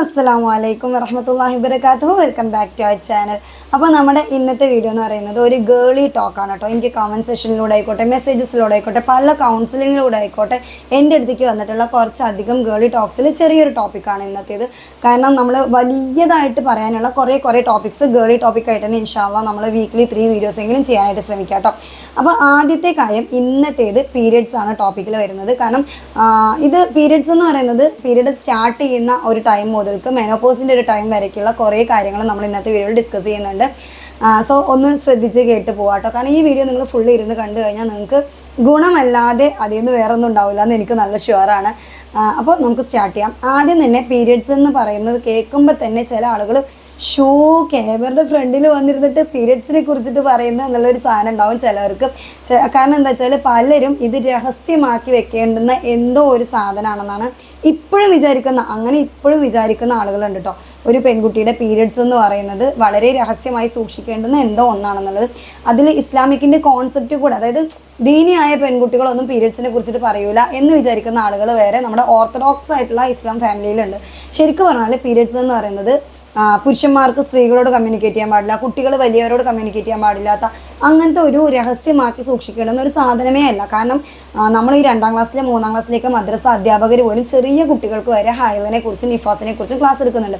അസ്സലാമു അലൈക്കും വറഹമത്തല്ലാഹി വബർക്കാത്തു welcome back to our channel അപ്പോൾ നമ്മുടെ ഇന്നത്തെ വീഡിയോ എന്ന് പറയുന്നത് ഒരു ഗേളി ടോക്കാണ് കേട്ടോ. എനിക്ക് കമന്റ് സെഷനിലൂടെ ആയിക്കോട്ടെ മെസ്സേജസിലൂടെ ആയിക്കോട്ടെ പല കൗൺസിലിങ്ങിലൂടെ ആയിക്കോട്ടെ എന്റെ അടുത്തേക്ക് വന്നിട്ടുള്ള കുറച്ചധികം ഗേളി ടോക്സിൽ ചെറിയൊരു ടോപ്പിക്കാണ് ഇന്നത്തേത്. കാരണം നമ്മൾ വലിയതായിട്ട് പറയാനുള്ള കുറേ കുറേ ടോപ്പിക്സ് ഗേളി ടോപ്പിക്കായിട്ട് തന്നെ ഇൻഷാല്ല നമ്മൾ വീക്ക്ലി ത്രീ വീഡിയോസ് എങ്കിലും ചെയ്യാനായിട്ട് ശ്രമിക്കാം കേട്ടോ. അപ്പോൾ ആദ്യത്തെ കാര്യം ഇന്നത്തേത് പീരിയഡ്സ് ആണ് ടോപ്പിക്കിൽ വരുന്നത്. കാരണം ഇത് പീരിയഡ്സ് എന്ന് പറയുന്നത് പീരിയഡ് സ്റ്റാർട്ട് ചെയ്യുന്ന ഒരു ടൈം മുതൽക്ക് മെനോപോസിന്റെ ഒരു ടൈം വരയ്ക്കുള്ള കുറേ കാര്യങ്ങൾ നമ്മൾ ഇന്നത്തെ വീഡിയോയിൽ ഡിസ്കസ് ചെയ്യുന്നുണ്ട്. സോ ഒന്ന് ശ്രദ്ധിച്ച് കേട്ട് പോവാട്ടോ കാരണം ഈ വീഡിയോ നിങ്ങൾ ഫുള്ള് ഇരുന്ന് കണ്ടു കഴിഞ്ഞാൽ നിങ്ങൾക്ക് ഗുണമല്ലാതെ അതിൽ നിന്ന് വേറെ ഒന്നും ഉണ്ടാവില്ല എന്ന് എനിക്ക് നല്ല ഷുവറാണ് അപ്പോൾ നമുക്ക് സ്റ്റാർട്ട് ചെയ്യാം. ആദ്യം തന്നെ പീരിയഡ്സ് എന്ന് പറയുന്നത് കേൾക്കുമ്പോൾ തന്നെ ചില ആളുകൾ ഷോ ക്യാമറയുടെ ഫ്രണ്ടിൽ വന്നിരുന്നിട്ട് പീരിയഡ്സിനെ കുറിച്ചിട്ട് പറയുന്നത് എന്നുള്ളൊരു സാധനം ഉണ്ടാവും ചിലവർക്ക്. കാരണം എന്താ വെച്ചാൽ പലരും ഇത് രഹസ്യമാക്കി വെക്കേണ്ടുന്ന എന്തോ ഒരു സാധനമാണെന്നാണ് ഇപ്പോഴും വിചാരിക്കുന്ന അങ്ങനെ ഇപ്പോഴും വിചാരിക്കുന്ന ആളുകളുണ്ട് കേട്ടോ ഒരു പെൺകുട്ടിയുടെ പീരിയഡ്സ് എന്ന് പറയുന്നത് വളരെ രഹസ്യമായി സൂക്ഷിക്കേണ്ടുന്ന എന്തോ ഒന്നാണെന്നുള്ളത്. അതിൽ ഇസ്ലാമിക്കിന്റെ കോൺസെപ്റ്റ് കൂടെ അതായത് ദീനിയായ പെൺകുട്ടികളൊന്നും പീരിയഡ്സിനെ കുറിച്ചിട്ട് പറയൂല എന്ന് വിചാരിക്കുന്ന ആളുകൾ വേറെ നമ്മുടെ ഓർത്തഡോക്സ് ആയിട്ടുള്ള ഇസ്ലാം ഫാമിലിയിലുണ്ട് ശരിക്കും പറഞ്ഞാൽ പീരിയഡ്സ് എന്ന് പറയുന്നത് പുരുഷന്മാർക്ക് സ്ത്രീകളോട് കമ്മ്യൂണിക്കേറ്റ് ചെയ്യാൻ പാടില്ല കുട്ടികൾ വലിയവരോട് കമ്മ്യൂണിക്കേറ്റ് ചെയ്യാൻ പാടില്ലാത്ത അങ്ങനത്തെ ഒരു രഹസ്യമാക്കി സൂക്ഷിക്കേണ്ടുന്ന ഒരു സാധനമേ അല്ല. കാരണം നമ്മൾ ഈ രണ്ടാം ക്ലാസ്സിലെ മൂന്നാം ക്ലാസ്സിലേക്ക് മദ്രസ അധ്യാപകർ പോലും ചെറിയ കുട്ടികൾക്ക് വരെ ഹൈലിനെ കുറിച്ചും നിഫാസിനെ കുറിച്ചും ക്ലാസ് എടുക്കുന്നുണ്ട്.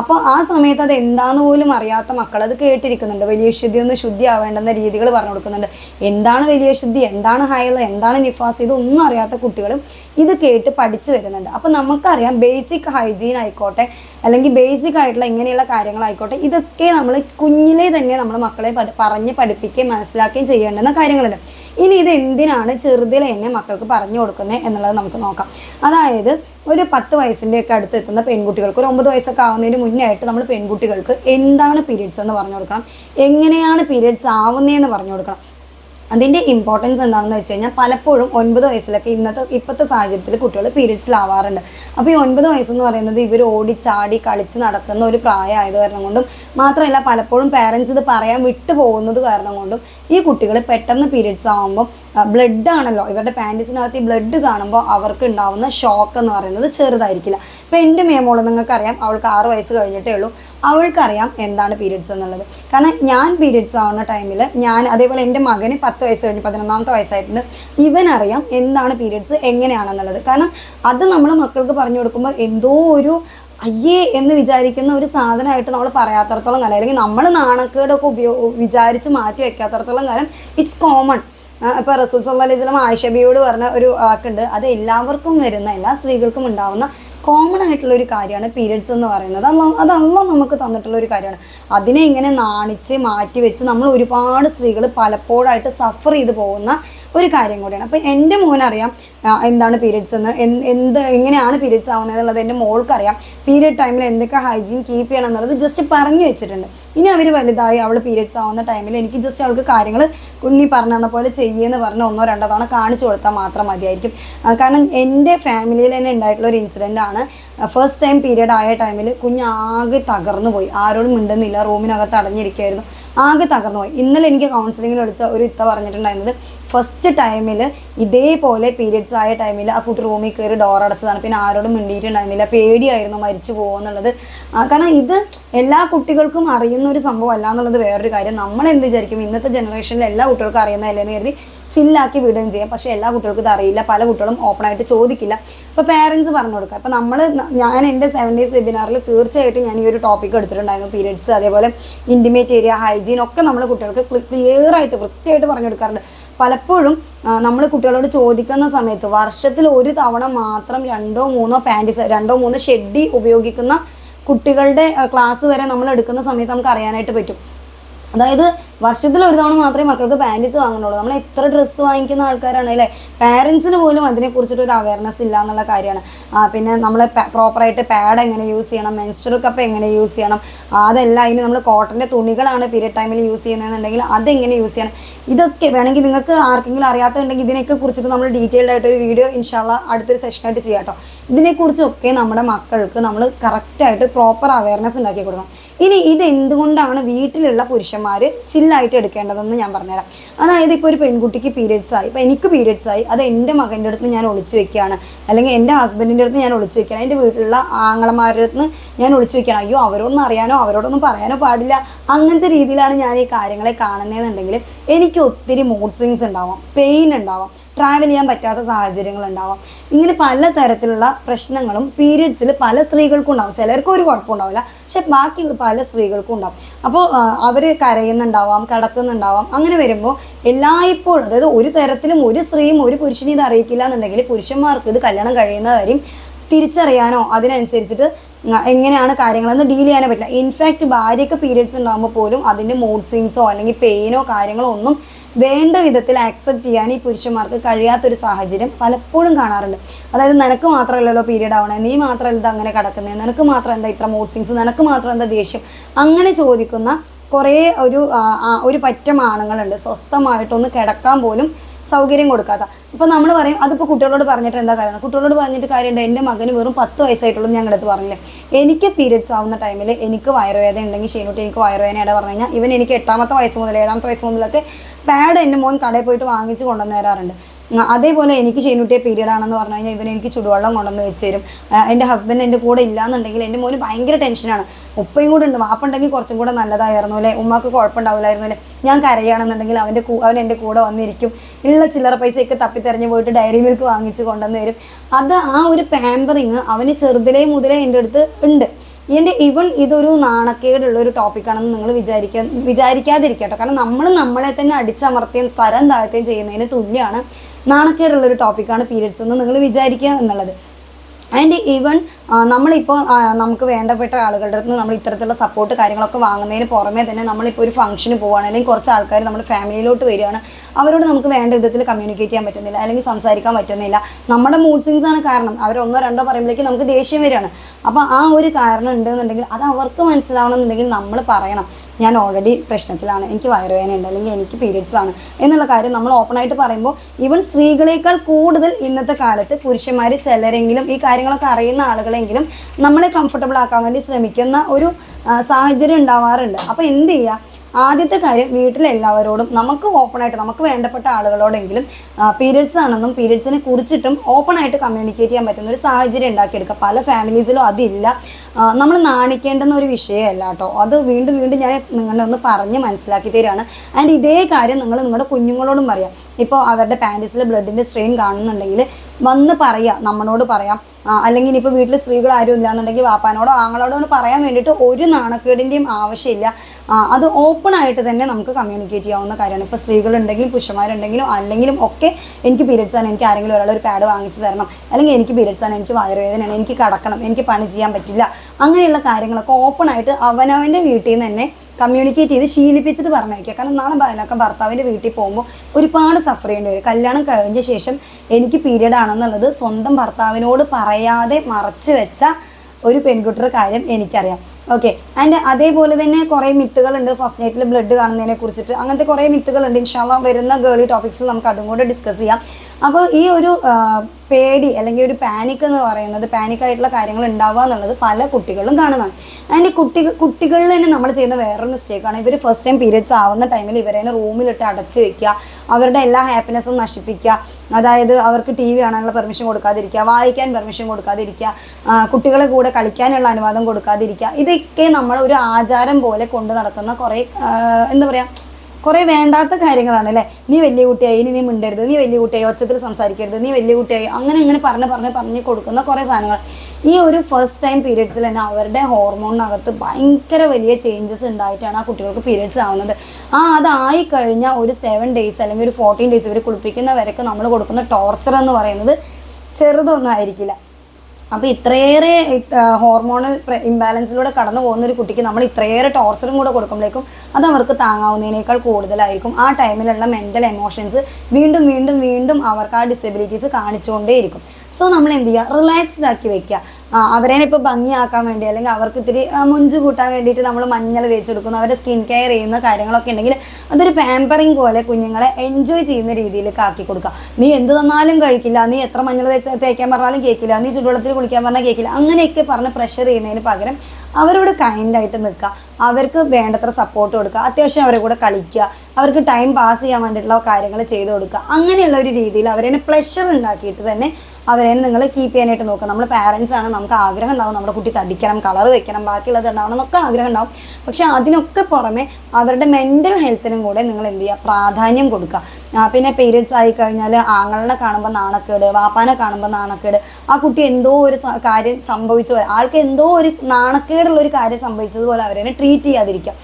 അപ്പോൾ ആ സമയത്ത് അത് എന്താന്ന് പോലും അറിയാത്ത മക്കൾ അത് കേട്ടിരിക്കുന്നുണ്ട്. വലിയ ശുദ്ധി ഒന്ന് ശുദ്ധി ആവേണ്ടെന്ന രീതികൾ പറഞ്ഞു കൊടുക്കുന്നുണ്ട്. എന്താണ് വലിയ ശുദ്ധി എന്താണ് ഹൈല എന്താണ് നിഫാസ്? ഇതൊന്നും അറിയാത്ത കുട്ടികളും ഇത് കേട്ട് പഠിച്ചു വരുന്നുണ്ട്. അപ്പോൾ നമുക്കറിയാം ബേസിക് ഹൈജീൻ ആയിക്കോട്ടെ അല്ലെങ്കിൽ ബേസിക് ആയിട്ടുള്ള ഇങ്ങനെയുള്ള കാര്യങ്ങളായിക്കോട്ടെ ഇതൊക്കെ നമ്മൾ കുഞ്ഞിലേ തന്നെ നമ്മൾ മക്കളെ പറഞ്ഞു പഠിപ്പിക്കുകയും മനസ്സിലാക്കുകയും ചെയ്യേണ്ടുന്ന കാര്യങ്ങളുണ്ട്. ഇനി ഇത് എന്തിനാണ് ചെറുതിലെ എന്നെ മക്കൾക്ക് പറഞ്ഞു കൊടുക്കുന്നത് എന്നുള്ളത് നമുക്ക് നോക്കാം. അതായത് ഒരു പത്ത് വയസ്സിന്റെ ഒക്കെ അടുത്ത് എത്തുന്ന പെൺകുട്ടികൾക്ക് ഒരു ഒമ്പത് വയസ്സൊക്കെ ആവുന്നതിന് മുന്നേ ആയിട്ട് നമ്മൾ പെൺകുട്ടികൾക്ക് എന്താണ് പീരീഡ്സ് എന്ന് പറഞ്ഞു കൊടുക്കണം. എങ്ങനെയാണ് പീരീഡ്സ് ആവുന്നതെന്ന് പറഞ്ഞു കൊടുക്കണം. അതിന്റെ ഇമ്പോർട്ടൻസ് എന്താണെന്ന് വെച്ച് കഴിഞ്ഞാൽ പലപ്പോഴും ഒൻപത് വയസ്സിലൊക്കെ ഇന്നത്തെ ഇപ്പോഴത്തെ സാഹചര്യത്തിൽ കുട്ടികൾ പീരീഡ്സിലാവാറുണ്ട് അപ്പോൾ ഈ ഒൻപത് വയസ്സെന്ന് പറയുന്നത് ഇവർ ഓടി ചാടി കളിച്ച് നടക്കുന്ന ഒരു പ്രായമായത് കാരണം കൊണ്ടും മാത്രമല്ല പലപ്പോഴും പാരൻസ് ഇത് പറയാൻ വിട്ടു പോകുന്നത് കാരണം കൊണ്ടും ഈ കുട്ടികൾ പെട്ടെന്ന് പീരീഡ്സ് ആകുമ്പോൾ ബ്ലഡ് ആണല്ലോ. ഇവരുടെ പാന്റീസിനകത്ത് ഈ ബ്ലഡ് കാണുമ്പോൾ അവർക്ക് ഉണ്ടാവുന്ന ഷോക്ക് എന്ന് പറയുന്നത് ചെറുതായിരിക്കില്ല. ഇപ്പം എന്റെ മേമോൾ നിങ്ങൾക്കറിയാം അവൾക്ക് ആറ് വയസ്സ് കഴിഞ്ഞിട്ടേ ഉള്ളൂ. അവൾക്കറിയാം എന്താണ് പീരീഡ്സ് എന്നുള്ളത്. കാരണം ഞാൻ പീരീഡ്സ് ആവുന്ന ടൈമിൽ ഞാൻ അതേപോലെ എന്റെ മകന് പത്ത് വയസ്സ് കഴിഞ്ഞ് പതിനൊന്നാമത്തെ വയസ്സായിട്ടുണ്ട്. ഇവനറിയാം എന്താണ് പീരീഡ്സ് എങ്ങനെയാണെന്നുള്ളത്. കാരണം അത് നമ്മൾ മക്കൾക്ക് പറഞ്ഞു കൊടുക്കുമ്പോൾ എന്തോ ഒരു അയ്യേ എന്ന് വിചാരിക്കുന്ന ഒരു സാധനമായിട്ട് നമ്മൾ പറയാത്തടത്തോളം കാലം. അല്ലെങ്കിൽ നമ്മൾ നാണക്കേടൊക്കെ ഉപയോഗ വിചാരിച്ച് മാറ്റി വയ്ക്കാത്തടത്തോളം കാലം ഇറ്റ്സ് കോമൺ ഇപ്പോൾ റസൂൽ സല്ലാ അലൈഹി സ്വലം ആയിഷബിയോട് പറഞ്ഞ ഒരു വാക്കുണ്ട്. അത് എല്ലാവർക്കും വരുന്ന എല്ലാ സ്ത്രീകൾക്കും ഉണ്ടാവുന്ന കോമൺ ആയിട്ടുള്ള ഒരു കാര്യമാണ് പീരിയഡ്സ് എന്ന് പറയുന്നത്. അതല്ല നമുക്ക് തന്നിട്ടുള്ള ഒരു കാര്യമാണ്. അതിനെ ഇങ്ങനെ നാണിച്ച് മാറ്റി വെച്ച് നമ്മൾ ഒരുപാട് സ്ത്രീകൾ പലപ്പോഴായിട്ട് സഫർ ചെയ്ത് പോകുന്ന ഒരു കാര്യം കൂടിയാണ്. അപ്പം എന്റെ മോനറിയാം എന്താണ് പീരിയഡ്സ് എന്ന് എന്ത് എന്ത് എങ്ങനെയാണ് പീരിയഡ്സ് ആവുന്നത് എന്നുള്ളത് എന്റെ മോൾക്കറിയാം. പീരിയഡ് ടൈമിൽ എന്തൊക്കെ ഹൈജീൻ കീപ്പ് ചെയ്യണം എന്നുള്ളത് ജസ്റ്റ് പറഞ്ഞു വെച്ചിട്ടുണ്ട്. ഇനി അവർ വലുതായി അവൾ പീരിയഡ്സ് ആവുന്ന ടൈമിൽ എനിക്ക് ജസ്റ്റ് അവൾക്ക് കാര്യങ്ങൾ കുഞ്ഞി പറഞ്ഞു പോലെ ചെയ്യുമെന്ന് പറഞ്ഞ് ഒന്നോ രണ്ടോ തവണ കാണിച്ചു കൊടുത്താൽ മാത്രം മതിയായിരിക്കും. കാരണം എന്റെ ഫാമിലിയിൽ തന്നെ ഉണ്ടായിട്ടുള്ള ഒരു ഇൻസിഡന്റ് ആണ്. ഫസ്റ്റ് ടൈം പീരിയഡ് ആയ ടൈമിൽ കുഞ്ഞ് ആകെ തകർന്നു പോയി ആരോടും മിണ്ടുന്നില്ല. റൂമിനകത്ത് അടഞ്ഞിരിക്കുകയായിരുന്നു ആകെ തകർന്നു പോയി. ഇന്നലെ എനിക്ക് കൗൺസിലിങ്ങിൽ വിളിച്ച ഒരു ഇത്ത പറഞ്ഞിട്ടുണ്ടായിരുന്നത് ഫസ്റ്റ് ടൈമിൽ ഇതേപോലെ പീരിയഡ്സ് ആയ ടൈമിൽ ആ കുട്ടി റൂമിൽ കയറി ഡോർ അടച്ചതാണ്. പിന്നെ ആരോടും മിണ്ടിയിട്ടുണ്ടായിരുന്നില്ല. പേടിയായിരുന്നു മരിച്ചു പോകുമെന്നുള്ളത് കാരണം ഇത് എല്ലാ കുട്ടികൾക്കും അറിയുന്ന ഒരു സംഭവം അല്ല എന്നുള്ളത് വേറൊരു കാര്യം. നമ്മൾ എന്ത് വിചാരിക്കും? ഇന്നത്തെ ജനറേഷനിൽ എല്ലാ കുട്ടികൾക്കും അറിയുന്നതല്ലേ എന്ന് കരുതി ചില്ലാക്കി വിടുകയും ചെയ്യാം. പക്ഷേ എല്ലാ കുട്ടികൾക്കും ഇത് അറിയില്ല. പല കുട്ടികളും ഓപ്പണായിട്ട് ചോദിക്കില്ല. അപ്പോൾ പേരൻസ് പറഞ്ഞു കൊടുക്കുക. അപ്പോൾ നമ്മൾ ഞാൻ എന്റെ സെവൻ ഡേയ്സ് വെബിനാറിൽ തീർച്ചയായിട്ടും ഞാൻ ഈ ഒരു ടോപ്പിക് എടുത്തിട്ടുണ്ടായിരുന്നു. പീരിയഡ്സ് അതേപോലെ ഇന്റിമേറ്റ് ഏരിയ ഹൈജീൻ ഒക്കെ നമ്മൾ കുട്ടികൾക്ക് ക്ലിയർ ആയിട്ട് വൃത്തിയായിട്ട് പറഞ്ഞു കൊടുക്കാറുണ്ട്. പലപ്പോഴും നമ്മൾ കുട്ടികളോട് ചോദിക്കുന്ന സമയത്ത് വർഷത്തിൽ ഒരു തവണ മാത്രം രണ്ടോ മൂന്നോ പാന്റീസ് രണ്ടോ മൂന്നോ ഷെഡി ഉപയോഗിക്കുന്ന കുട്ടികളുടെ ക്ലാസ് വരെ നമ്മൾ എടുക്കുന്ന സമയത്ത് നമുക്ക് അറിയാനായിട്ട് പറ്റും. അതായത് വർഷത്തിൽ ഒരു തവണ മാത്രമേ മക്കൾക്ക് പാന്റീസ് വാങ്ങുന്നുള്ളൂ. നമ്മൾ എത്ര ഡ്രസ്സ് വാങ്ങിക്കുന്ന ആൾക്കാരാണ് അല്ലേ? പാരൻസിന് പോലും അതിനെക്കുറിച്ചിട്ട് ഒരു അവയർനെസ് ഇല്ല എന്നുള്ള കാര്യമാണ്. പിന്നെ നമ്മൾ പ്രോപ്പറായിട്ട് പാഡ് എങ്ങനെ യൂസ് ചെയ്യണം മെൻസ്ട്രൽ കപ്പ് എങ്ങനെ യൂസ് ചെയ്യണം അതല്ല ഇനി നമ്മൾ കോട്ടന്റെ തുണികളാണ് പീരിയഡ് ടൈമിൽ യൂസ് ചെയ്യുന്നതെന്നുണ്ടെങ്കിൽ അതെങ്ങനെ യൂസ് ചെയ്യണം? ഇതൊക്കെ വേണമെങ്കിൽ നിങ്ങൾക്ക് ആർക്കെങ്കിലും അറിയാത്തതുണ്ടെങ്കിൽ ഇതിനെയൊക്കെ കുറിച്ചിട്ട് നമ്മൾ ഡീറ്റെയിൽഡ് ആയിട്ട് ഒരു വീഡിയോ ഇൻഷാല്ല അടുത്തൊരു സെഷനായിട്ട് ചെയ്യാം കേട്ടോ ഇതിനെക്കുറിച്ചൊക്കെ നമ്മുടെ മക്കൾക്ക് നമ്മൾ കറക്റ്റായിട്ട് പ്രോപ്പർ അവയർനെസ് ഉണ്ടാക്കി കൊടുക്കണം. ഇനി ഇത് എന്തുകൊണ്ടാണ് വീട്ടിലുള്ള പുരുഷന്മാർ ചില്ലായിട്ട് എടുക്കേണ്ടതെന്ന് ഞാൻ പറഞ്ഞുതരാം. അതായത് ഇപ്പോൾ ഒരു പെൺകുട്ടിക്ക് പീരിയഡ്സ് ആയി ഇപ്പോൾ എനിക്ക് പീരിയഡ്സ് ആയി അത് എന്റെ മകന്റെ അടുത്ത് ഞാൻ ഒളിച്ചു വെക്കുകയാണ്. അല്ലെങ്കിൽ എന്റെ ഹസ്ബൻഡിന്റെ അടുത്ത് ഞാൻ ഒളിച്ചു വെക്കുകയാണ്. എന്റെ വീട്ടിലുള്ള ആങ്ങളമാരുടെ അടുത്ത് ഞാൻ ഒളിച്ചു വെക്കുകയാണ്. അയ്യോ അവരോടൊന്നും അറിയാനോ അവരോടൊന്നും പറയാനോ പാടില്ല. അങ്ങനത്തെ രീതിയിലാണ് ഞാൻ ഈ കാര്യങ്ങളെ കാണുന്നതെന്നുണ്ടെങ്കിൽ എനിക്ക് ഒത്തിരി മൂഡ് സ്വിങ്സ് ഉണ്ടാവാം പെയിൻ ഉണ്ടാവാം. ട്രാവൽ ചെയ്യാൻ പറ്റാത്ത സാഹചര്യങ്ങൾ ഉണ്ടാവാം ഇങ്ങനെ പല തരത്തിലുള്ള പ്രശ്നങ്ങളും പീരിയഡ്സിൽ പല സ്ത്രീകൾക്കും ഉണ്ടാവും. ചിലർക്ക് ഒരു കുഴപ്പമുണ്ടാവില്ല. പക്ഷെ ബാക്കിയുള്ള പല സ്ത്രീകൾക്കും ഉണ്ടാവും. അപ്പോൾ അവർ കരയുന്നുണ്ടാവാം കിടക്കുന്നുണ്ടാവാം അങ്ങനെ വരുമ്പോൾ എല്ലായ്പ്പോഴും അതായത് ഒരു തരത്തിലും ഒരു സ്ത്രീയും ഒരു പുരുഷനും ഇത് അറിയിക്കില്ല എന്നുണ്ടെങ്കിൽ പുരുഷന്മാർക്ക് ഇത് കല്യാണം കഴിയുന്ന കാര്യം തിരിച്ചറിയാനോ അതിനനുസരിച്ചിട്ട് എങ്ങനെയാണ് കാര്യങ്ങളെന്ന് ഡീൽ ചെയ്യാനോ പറ്റില്ല. ഇൻഫാക്റ്റ് ഭാര്യയ്ക്ക് പീരിയഡ്സ് ഉണ്ടാകുമ്പോൾ പോലും അതിന്റെ മൂഡ് സ്വിങ്സോ അല്ലെങ്കിൽ പെയിനോ കാര്യങ്ങളോ ഒന്നും വേണ്ട വിധത്തിൽ ആക്സെപ്റ്റ് ചെയ്യാൻ ഈ പുരുഷന്മാർക്ക് കഴിയാത്തൊരു സാഹചര്യം പലപ്പോഴും കാണാറുണ്ട്. അതായത് നിനക്ക് മാത്രമല്ലല്ലോ പീരീഡ് ആവണേ നീ മാത്രമല്ല ഇത് അങ്ങനെ കിടക്കുന്നത് നിനക്ക് മാത്രം എന്താ ഇത്ര മൂഡ് സിങ്സ് നിനക്ക് മാത്രം എന്താ ദേഷ്യം? അങ്ങനെ ചോദിക്കുന്ന കുറേ ഒരു ഒരു പറ്റം ആണുങ്ങളുണ്ട്. സ്വസ്ഥമായിട്ടൊന്ന് കിടക്കാൻ പോലും സൗകര്യം കൊടുക്കാത്ത. ഇപ്പം നമ്മൾ പറയും അതിപ്പോൾ കുട്ടികളോട് പറഞ്ഞിട്ട് എന്താ കാര്യം? കുട്ടികളോട് പറഞ്ഞിട്ട് കാര്യമുണ്ട് എന്റെ മകന് വെറും പത്ത് വയസ്സായിട്ടുള്ളൂ ഞങ്ങളടുത്ത് പറഞ്ഞില്ലേ? എനിക്ക് പീരിയഡ്സ് ആവുന്ന ടൈമിൽ എനിക്ക് വയറുവേദന ഉണ്ടെങ്കിൽ ഷെയിനോട്ട് എനിക്ക് വയറുവേദനയുടെ പറഞ്ഞു കഴിഞ്ഞാൽ ഇവൻ എനിക്ക് എട്ടാമത്തെ വയസ്സ് മുതൽ ഏഴാമത്തെ വയസ്സ് മുതലൊക്കെ പാഡ് എന്റെ മോൻ കടയിൽ പോയിട്ട് വാങ്ങിച്ച് കൊണ്ടുവന്ന് തരാറുണ്ട് അതേപോലെ എനിക്ക് ഷീനുട്ടിയെ പീരീഡ് ആണെന്ന് പറഞ്ഞു കഴിഞ്ഞാൽ ഇവൻ എനിക്ക് ചുടുവെള്ളം കൊണ്ടുവന്ന് വെച്ച് തരും എന്റെ ഹസ്ബൻഡ് എന്റെ കൂടെ ഇല്ലാന്നുണ്ടെങ്കിൽ എന്റെ മോന് ഭയങ്കര ടെൻഷനാണ് ഉപ്പയും കൂടെ ഉണ്ട് വാപ്പുണ്ടെങ്കിൽ കുറച്ചും കൂടെ നല്ലതായിരുന്നു അല്ലേ? ഉമ്മാക്ക് കുഴപ്പമുണ്ടാവില്ലായിരുന്നു അല്ലേ? ഞാൻ കരയാണെന്നുണ്ടെങ്കിൽ അവന്റെ അവൻ എന്റെ കൂടെ വന്നിരിക്കും. ഉള്ള ചില്ലറ പൈസയൊക്കെ തപ്പിത്തെറിഞ്ഞ് പോയിട്ട് ഡയറി മിൽക്ക് വാങ്ങിച്ച് കൊണ്ടുവന്ന് തരും. അത് ആ ഒരു പാമ്പറിങ് അവന് ചെറുതിലേ മുതലേ എന്റെ അടുത്ത് ഉണ്ട്. എന്റെ ഇവൺ ഇതൊരു നാണക്കേടുള്ള ഒരു ടോപ്പിക്കാണെന്ന് നിങ്ങൾ വിചാരിക്കാൻ വിചാരിക്കാതിരിക്കട്ടോ. കാരണം നമ്മൾ നമ്മളെ തന്നെ അടിച്ചമർത്തിയും തരം താഴ്ത്തുകയും ചെയ്യുന്നതിന് തുല്യമാണ് നാണക്കേടുള്ള ഒരു ടോപ്പിക്കാണ് പീരിയഡ്സ് എന്ന് നിങ്ങൾ വിചാരിക്കുക എന്നുള്ളത്. ആൻഡ് ഈവൺ നമ്മളിപ്പോൾ നമുക്ക് വേണ്ടപ്പെട്ട ആളുകളുടെ അടുത്ത് നമ്മൾ ഇത്തരത്തിലുള്ള സപ്പോർട്ട് കാര്യങ്ങളൊക്കെ വാങ്ങുന്നതിന് പുറമേ തന്നെ നമ്മളിപ്പോൾ ഒരു ഫംഗ്ഷന് പോവുകയാണ് അല്ലെങ്കിൽ കുറച്ച് ആൾക്കാർ നമ്മുടെ ഫാമിലിയിലോട്ട് വരികയാണ്. അവരോട് നമുക്ക് വേണ്ട വിധത്തിൽ കമ്മ്യൂണിക്കേറ്റ് ചെയ്യാൻ പറ്റുന്നില്ല. അല്ലെങ്കിൽ സംസാരിക്കാൻ പറ്റുന്നില്ല. നമ്മുടെ മൂഡ് സ്വിങ്സ് ആണ് കാരണം. അവരൊന്നോ രണ്ടോ പറയുമ്പോഴേക്കും നമുക്ക് ദേഷ്യം വരികയാണ്. അപ്പോൾ ആ ഒരു കാരണം ഉണ്ടെന്നുണ്ടെങ്കിൽ അത് അവർക്ക് മനസ്സിലാവണമെന്നുണ്ടെങ്കിൽ നമ്മൾ പറയണം. ഞാൻ ഓൾറെഡി പ്രശ്നത്തിലാണ്. എനിക്ക് വയറുവേദന ഉണ്ട് അല്ലെങ്കിൽ എനിക്ക് പീരിയഡ്സ് ആണ്. എന്നുള്ള കാര്യം നമ്മൾ ഓപ്പൺ ആയിട്ട് പറയുമ്പോൾ ഈവൻ സ്ത്രീകളേക്കാൾ കൂടുതൽ ഇന്നത്തെ കാലത്ത് പുരുഷന്മാർ ചിലരെങ്കിലും ഈ കാര്യങ്ങളൊക്കെ അറിയുന്ന ആളുകളെങ്കിലും നമ്മളെ കംഫർട്ടബിൾ ആക്കാൻ വേണ്ടി ശ്രമിക്കുന്ന ഒരു സാഹചര്യം ഉണ്ടാവാറുണ്ട്. അപ്പോൾ എന്ത് ചെയ്യുക ആദ്യത്തെ കാര്യം വീട്ടിലെല്ലാവരോടും നമുക്ക് ഓപ്പൺ ആയിട്ട് നമുക്ക് വേണ്ടപ്പെട്ട ആളുകളോടെങ്കിലും പീരിയഡ്സ് ആണെന്നും പീരിയഡ്സിനെ കുറിച്ചിട്ടും ഓപ്പൺ ആയിട്ട് കമ്മ്യൂണിക്കേറ്റ് ചെയ്യാൻ പറ്റുന്ന ഒരു സാഹചര്യം ഉണ്ടാക്കിയെടുക്കുക. പല ഫാമിലീസിലും അതില്ല. നമ്മൾ നാണിക്കേണ്ടുന്ന ഒരു വിഷയമല്ല കേട്ടോ. അത് വീണ്ടും വീണ്ടും ഞാൻ നിങ്ങളെ ഒന്ന് പറഞ്ഞ് മനസ്സിലാക്കി തരികയാണ് ആൻഡ് ഇതേ കാര്യം നിങ്ങൾ നിങ്ങളുടെ കുഞ്ഞുങ്ങളോടും പറയാം. ഇപ്പോൾ അവരുടെ പാന്റീസിൽ ബ്ലഡിന്റെ സ്ട്രെയിൻ കാണുന്നുണ്ടെങ്കിൽ വന്ന് പറയുക നമ്മളോട് പറയാം. അല്ലെങ്കിൽ ഇപ്പോൾ വീട്ടിൽ സ്ത്രീകൾ ആരും ഇല്ലാന്നുണ്ടെങ്കിൽ വാപ്പാനോടോ ആങ്ങളോടോ പറയാൻ വേണ്ടിയിട്ട് ഒരു നാണക്കേടിന്റെയും ആവശ്യമില്ല. അത് ഓപ്പൺ ആയിട്ട് തന്നെ നമുക്ക് കമ്മ്യൂണിക്കേറ്റ് ചെയ്യാവുന്ന കാര്യമാണ്. ഇപ്പോൾ സ്ത്രീകളുണ്ടെങ്കിലും പുരുഷന്മാരുണ്ടെങ്കിലും അല്ലെങ്കിലും ഒക്കെ എനിക്ക് പീരിയഡ്സ് ആണ് എനിക്ക് ആരെങ്കിലും ഒരാൾ ഒരു പാഡ് വാങ്ങിച്ചു തരണം. അല്ലെങ്കിൽ എനിക്ക് പീരിയഡ്സ് ആണ് എനിക്ക് വയറുവേദനയാണ് എനിക്ക് കടക്കണം എനിക്ക് പണി ചെയ്യാൻ പറ്റില്ല. അങ്ങനെയുള്ള കാര്യങ്ങളൊക്കെ ഓപ്പൺ ആയിട്ട് അവനവന്റെ വീട്ടിൽ നിന്ന് തന്നെ കമ്മ്യൂണിക്കേറ്റ് ചെയ്ത് ശീലിപ്പിച്ചിട്ട് പറഞ്ഞേക്കുക കാരണം നാളെ ബാലാക്കം ഭർത്താവിന്റെ വീട്ടിൽ പോകുമ്പോൾ ഒരുപാട് സഫർ ചെയ്യേണ്ടി വരും. കല്യാണം കഴിഞ്ഞ ശേഷം എനിക്ക് പീരിയഡ് ആണെന്നുള്ളത് സ്വന്തം ഭർത്താവിനോട് പറയാതെ മറച്ചു വെച്ച ഒരു പെൺകുട്ടിയുടെ കാര്യം എനിക്കറിയാം. ഓക്കെ ആൻഡ് അതേപോലെ തന്നെ കുറേ മിത്തുകളുണ്ട്. ഫസ്റ്റ് നൈറ്റിൽ ബ്ലഡ് കാണുന്നതിനെ കുറിച്ചിട്ട് അങ്ങനത്തെ കുറേ മിത്തുകളുണ്ട്. ഇൻഷാല്ല വരുന്ന ഗേളി ടോപ്പിക്സിൽ നമുക്ക് അതും കൂടെ ഡിസ്കസ് ചെയ്യാം. അപ്പോൾ ഈ ഒരു പേടി അല്ലെങ്കിൽ ഒരു പാനിക് എന്ന് പറയുന്നത് പാനിക് ആയിട്ടുള്ള കാര്യങ്ങൾ ഉണ്ടാവുക എന്നുള്ളത് പല കുട്ടികളും കാണുന്നതാണ്. അതിന്റെ കുട്ടി കുട്ടികളിൽ തന്നെ നമ്മൾ ചെയ്യുന്ന വേറൊരു മിസ്റ്റേക്കാണ് ഇവർ ഫസ്റ്റ് ടൈം പീരീഡ്സ് ആവുന്ന ടൈമിൽ ഇവരെ റൂമിലിട്ട് അടച്ച് വെക്കുക. അവരുടെ എല്ലാ ഹാപ്പിനെസ്സും നശിപ്പിക്കുക. അതായത് അവർക്ക് ടി വി കാണാനുള്ള പെർമിഷൻ കൊടുക്കാതിരിക്കുക. വായിക്കാൻ പെർമിഷൻ കൊടുക്കാതിരിക്കുക. കുട്ടികളെ കൂടെ കളിക്കാനുള്ള അനുവാദം കൊടുക്കാതിരിക്കുക. ഇതൊക്കെ നമ്മൾ ഒരു ആചാരം പോലെ കൊണ്ട് നടക്കുന്ന കുറേ എന്താ പറയുക കുറേ വേണ്ടാത്ത കാര്യങ്ങളാണ് അല്ലേ? നീ വലിയ കുട്ടിയായി ഇനി നീ മിണ്ടരുത് നീ വലിയ കുട്ടിയായി ഒച്ചത്തിൽ സംസാരിക്കരുത് നീ വലിയ കുട്ടിയായി അങ്ങനെ ഇങ്ങനെ പറഞ്ഞ് പറഞ്ഞ് പറഞ്ഞ് കൊടുക്കുന്ന കുറേ സാധനങ്ങൾ. ഈ ഒരു ഫസ്റ്റ് ടൈം പീരിയഡ്സിൽ തന്നെ അവരുടെ ഹോർമോണിനകത്ത് ഭയങ്കര വലിയ ചേഞ്ചസ് ഉണ്ടായിട്ടാണ് ആ കുട്ടികൾക്ക് പീരിയഡ്സ് ആവുന്നത്. ആ അതായി കഴിഞ്ഞ ഒരു സെവൻ ഡേയ്സ് അല്ലെങ്കിൽ ഒരു ഫോർട്ടീൻ ഡേയ്സ് ഇവർ കുളിപ്പിക്കുന്നവരൊക്കെ നമ്മൾ കൊടുക്കുന്ന ടോർച്ചർ എന്ന് പറയുന്നത് ചെറുതൊന്നും ആയിരിക്കില്ല. അപ്പോൾ ഇത്രയേറെ ഹോർമോണൽ ഇംബാലൻസിലൂടെ കടന്നു പോകുന്ന ഒരു കുട്ടിക്ക് നമ്മൾ ഇത്രയേറെ ടോർച്ചറും കൂടെ കൊടുക്കുമ്പോഴേക്കും അത് അവർക്ക് താങ്ങാവുന്നതിനേക്കാൾ കൂടുതലായിരിക്കും. ആ ടൈമിലുള്ള മെന്റൽ എമോഷൻസ് വീണ്ടും വീണ്ടും വീണ്ടും അവർക്ക് ആ ഡിസബിലിറ്റീസ് കാണിച്ചുകൊണ്ടേയിരിക്കും. സോ നമ്മൾ എന്ത് ചെയ്യുക? റിലാക്സ്ഡ് ആക്കി വെക്കുക. അവരെ ഇപ്പോൾ ഭംഗിയാക്കാൻ വേണ്ടി അല്ലെങ്കിൽ അവർക്ക് ഇത്തിരി മുഞ്ചു കൂട്ടാൻ വേണ്ടിയിട്ട് നമ്മൾ മഞ്ഞൾ തേച്ച് കൊടുക്കുന്നു അവരുടെ സ്കിൻ കെയർ ചെയ്യുന്ന കാര്യങ്ങളൊക്കെ ഉണ്ടെങ്കിൽ അതൊരു പാമ്പറിങ് പോലെ കുഞ്ഞുങ്ങളെ എൻജോയ് ചെയ്യുന്ന രീതിയിലേക്ക് ആക്കി കൊടുക്കുക. നീ എന്ത് തന്നാലും കഴിക്കില്ല. നീ എത്ര മഞ്ഞൾ തേച്ച് തേക്കാൻ പറഞ്ഞാലും കേൾക്കില്ല. നീ ചുടുവെള്ളത്തിൽ കുളിക്കാൻ പറഞ്ഞാൽ കേൾക്കില്ല. അങ്ങനെയൊക്കെ പറഞ്ഞ് പ്രഷർ ചെയ്യുന്നതിന് പകരം അവരോട് കൈൻഡായിട്ട് നിൽക്കുക. അവർക്ക് വേണ്ടത്ര സപ്പോർട്ട് കൊടുക്കുക. അത്യാവശ്യം അവരെ കൂടെ കളിക്കുക. അവർക്ക് ടൈം പാസ് ചെയ്യാൻ വേണ്ടിയിട്ടുള്ള കാര്യങ്ങൾ ചെയ്തു കൊടുക്കുക. അങ്ങനെയുള്ള ഒരു രീതിയിൽ അവരെ പ്ലഷർ ഉണ്ടാക്കിയിട്ട് തന്നെ അവരെ നിങ്ങൾ കീപ്പ് ചെയ്യാനായിട്ട് നോക്കുക. നമ്മൾ പാരൻസ് ആണ് നമുക്ക് ആഗ്രഹം ഉണ്ടാവും. നമ്മുടെ കുട്ടി തടിക്കണം കളർ വെക്കണം ബാക്കിയുള്ളത് ഉണ്ടാവണം എന്നൊക്കെ ആഗ്രഹം ഉണ്ടാവും. പക്ഷെ അതിനൊക്കെ പുറമെ അവരുടെ മെന്റൽ ഹെൽത്തിനും കൂടെ നിങ്ങൾ എന്ത് ചെയ്യുക? പ്രാധാന്യം കൊടുക്കുക. പിന്നെ പീരിയഡ്സ് ആയി കഴിഞ്ഞാൽ ആങ്ങളെ കാണുമ്പോൾ നാണക്കേട് വാപ്പാനെ കാണുമ്പോൾ നാണക്കേട്. ആ കുട്ടി എന്തോ ഒരു കാര്യം സംഭവിച്ചു. ആൾക്ക് എന്തോ ഒരു നാണക്കേടുള്ള ഒരു കാര്യം സംഭവിച്ചതുപോലെ അവരെ ട്രീറ്റ് ചെയ്യാതിരിക്കുക.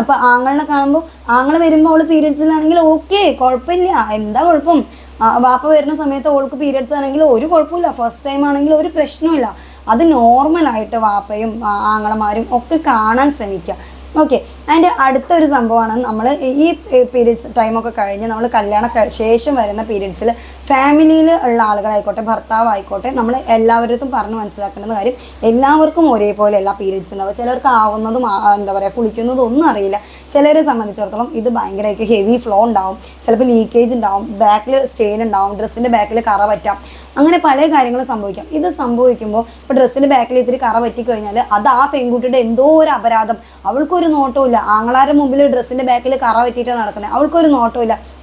അപ്പോൾ ആങ്ങളെ കാണുമ്പോൾ ആങ്ങളെ വരുമ്പോൾ അവൾ പീരിയഡ്സിലാണെങ്കിൽ ഓക്കെ കുഴപ്പമില്ല. എന്താ കുഴപ്പം? വാപ്പ വരുന്ന സമയത്ത് ഓൾക്ക് പീരിയഡ്സ് ആണെങ്കിൽ ഒരു കുഴപ്പമില്ല. ഫസ്റ്റ് ടൈം ആണെങ്കിൽ ഒരു പ്രശ്നമില്ല അത് നോർമലായിട്ട് വാപ്പയും ആങ്ങളമാരും ഒക്കെ കാണാൻ ശ്രമിക്കുക. ഓക്കെ അതിന്റെ അടുത്തൊരു സംഭവമാണ് നമ്മൾ ഈ പീരീഡ്സ് ടൈമൊക്കെ കഴിഞ്ഞ് നമ്മൾ കല്യാണ ശേഷം വരുന്ന പീരീഡ്സിൽ ഫാമിലിയിൽ ഉള്ള ആളുകളായിക്കോട്ടെ ഭർത്താവ് ആയിക്കോട്ടെ നമ്മൾ എല്ലാവരുടെ പറഞ്ഞു മനസ്സിലാക്കേണ്ടുന്ന കാര്യം എല്ലാവർക്കും ഒരേപോലെ എല്ലാ പീരീഡ്സ് ഉണ്ടാവും. ചിലർക്ക് ആവുന്നതും എന്താ പറയുക കുളിക്കുന്നതും ഒന്നും അറിയില്ല. ചിലരെ സംബന്ധിച്ചിടത്തോളം ഇത് ഭയങ്കരമായിട്ട് ഹെവി ഫ്ലോ ഉണ്ടാവും. ചിലപ്പോൾ ലീക്കേജ് ഉണ്ടാവും. ബാക്കിൽ സ്റ്റെയിൻ ഉണ്ടാവും. ഡ്രസ്സിന്റെ ബാക്കിൽ കറ പറ്റാം. അങ്ങനെ പല കാര്യങ്ങളും സംഭവിക്കാം. ഇത് സംഭവിക്കുമ്പോൾ ഇപ്പോൾ ഡ്രസ്സിന്റെ ബാക്കിൽ ഇത്തിരി കറ പറ്റിക്കഴിഞ്ഞാൽ അത് ആ പെൺകുട്ടിയുടെ എന്തോ ഒരു അപരാധം. അവൾക്കൊരു നോട്ടമില്ല ആങ്ങളാരുടെ മുമ്പിൽ ഡ്രസ്സിന്റെ ബാക്കിൽ കറ പറ്റിയിട്ടാണ് നടക്കുന്നത് അവൾക്കൊരു നോട്ടമില്ല ആ- ആ-